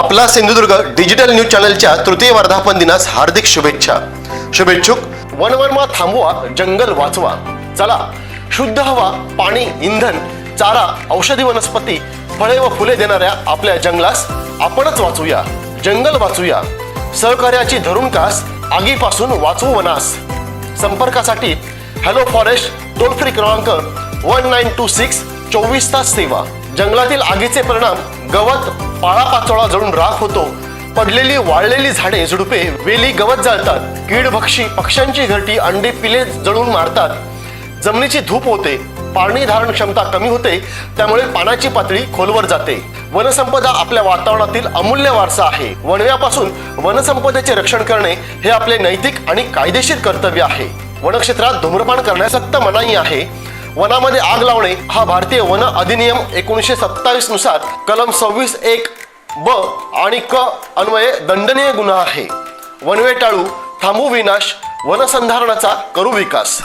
आपला Sindhudurg digital news चॅनलच्या तृतीय वर्धापन दिनास हार्दिक शुभेच्छा. शुभेच्छुक. वनवर्मा थांबवा जंगल वाचवा. चला शुद्ध हवा पाणी इंधन चारा औषधी वनस्पती फळे व फुले देणाऱ्या आपल्या जंगलास आपणच वाचूया. जंगल वाचूया. सहकार्याची धरून कास आगीपासून वाचवू वनास. संपर्कासाठी हॅलो फॉरेस्ट टोल फ्री क्रमांक वन नाईन टू सिक्स चोवीस तास सेवा. जंगलातील आगीचे परिणाम गवत पाळापाचोळा जळून राख होतो. पडलेली वाळलेली झाडे झुडपे वेली गवत जाळतात. कीडभक्षी पक्ष्यांची घरटी अंडे पिले जळून मारतात. जमिनीची धूप होते. पाणी धारण क्षमता कमी होते. त्यामुळे पाण्याची पातळी खोलवर जाते. वनसंपदा आपल्या वातावरणातील अमूल्य वारसा आहे. वणव्यापासून वनसंपदेचे रक्षण करणे हे आपले नैतिक आणि कायदेशीर कर्तव्य आहे. वनक्षेत्रात धूम्रपान करण्यास सक्त मनाई आहे. वनामध्ये आग लावणे हा भारतीय वन अधिनियम एकोणीसशे सत्तावीसनुसार कलम सव्वीस एक ब आणि क अन्वये दंडनीय गुन्हा आहे. वनवे टाळू थांबू विनाश वनसंधारणाचा करू विकास.